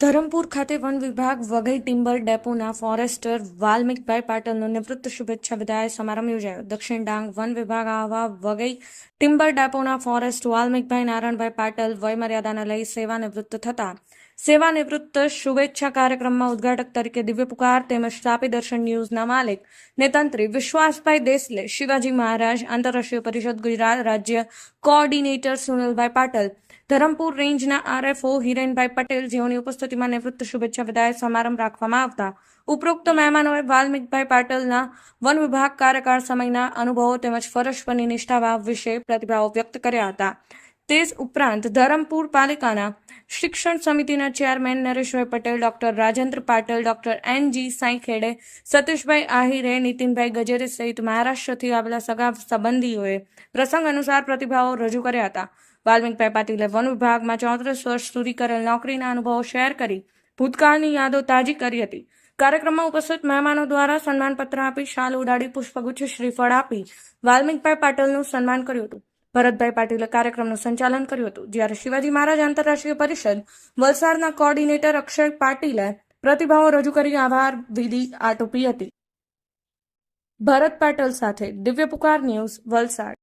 ધરમપુર ખાતે વન વિભાગ વઘઈ ટિમ્બર ડેપોના ફોરેસ્ટર વાલ્મિકભાઈ પાટલનો નિવૃત્ત શુભેચ્છા વિદાય સમારંભ યોજાયો. દક્ષિણ ડાંગ વન વિભાગ આવા વઘઈ ટિમ્બર ડેપોના ફોરેસ્ટ વાલ્મિકભાઈ નારાયણભાઈ પાટલ વયમર્યાદાને લઈ સેવા નિવૃત્ત થતા. સેવા નિવૃત્ત શુભેચ્છા કાર્યક્રમમાં ઉદ્ઘાટક તરીકે દિવ્ય પુકાર તેમજ તાપી દર્શન ન્યૂઝના માલિક નેતંત્રી વિશ્વાસભાઈ દેસલે શિવાજી મહારાજ આંતરરાષ્ટ્રીય પરિષદ ગુજરાત રાજ્ય કોઓર્ડિનેટર સુનિલભાઈ પાટલ ધરમપુર રેન્જના આરએફઓ હિરેનભાઈ પટેલ જેઓની ઉપસ્થિતિમાં નિવૃત્ત શુભેચ્છા વિદાય સમારંભ રાખવામાં આવતા, ઉપરોક્ત મહેમાનોએ વાલ્મિકભાઈ પાટલના વન વિભાગ કાર્યકાળ સમયના અનુભવો તેમજ ફરજ પરની નિષ્ઠાભાવ વિશે પ્રતિભાવો વ્યક્ત કર્યા હતા. તે ઉપરાંત ધરમપુર પાલિકાના શિક્ષણ સમિતિના chairman Nareshbhai Patel, doctor Rajendra Patil, doctor N G Saikhede Satishbhai Ahire, Nitinbhai Gajere સહિત મહારાષ્ટ્રથી આવેલા સગા સંબંધીઓએ પ્રસંગ અનુસાર પ્રતિભાવો રજૂ કર્યા હતા. વાલ્મિકભાઈ પાટીલે વન વિભાગમાં ચોત્રીસ વર્ષ સુધી કરેલ નોકરીના અનુભવો શેર કરી, ભૂતકાળની યાદો તાજી કરી હતી. કાર્યક્રમમાં ઉપસ્થિત મહેમાનો દ્વારા સન્માનપત્ર આપી, શાલ ઉડાડી, પુષ્પગુચ્છ શ્રીફળ આપી વાલ્મીકભાઈ પાટલનું સન્માન કર્યું હતું. ભરતભાઈ પાટીલે કાર્યક્રમનું સંચાલન કર્યું હતું. જ્યારે શિવાજી મહારાજ આંતરરાષ્ટ્રીય પરિષદ, વલસાડના કોઓર્ડિનેટર અક્ષય પાટીલે પ્રતિભાવો રજૂ કરી, આભાર વિધિ આટોપી હતી. ભરત પાટલ સાથે દિવ્ય પુકાર ન્યૂઝ, વલસાડ.